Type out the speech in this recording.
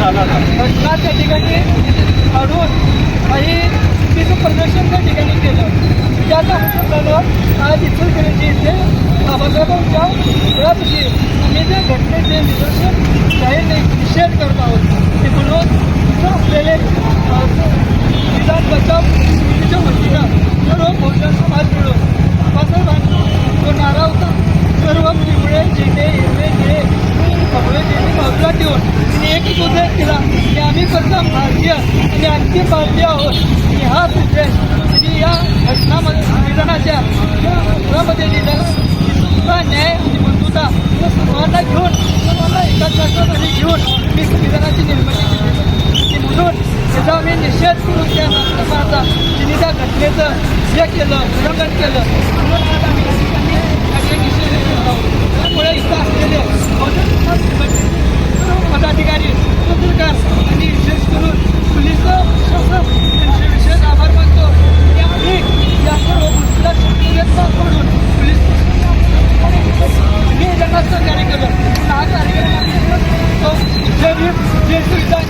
घटना त्या ठिकाणी काढून काही चुकीचं प्रदर्शन त्या ठिकाणी केलं. त्याचा अनुषंगानं आज इचलकरंजी इथे बाबासाहेबांच्या घरापाशी आम्ही त्या घटनेचे निदर्शन जाहीर निषेध करत आहोत ते म्हणून इथं असलेले विधान बचाव समितीच्या वतीनं सर्व आणि अंतिम आहोत. आणि हा उद्देश त्यांनी या घटनामध्ये संविधानाच्या या घटनामध्ये लिहिलेला सुद्धा न्याय आणि बंधुता या सर्वांना घेऊन सर्वांना एकाच शास्त्रामध्ये घेऊन मी संविधानाची निर्मिती केली म्हणून त्याचा आम्ही निषेध करून त्या नागरिकांचा त्यांनी त्या घटनेचं हे केलं उल्लंघन केलं. म्हणून आज आम्ही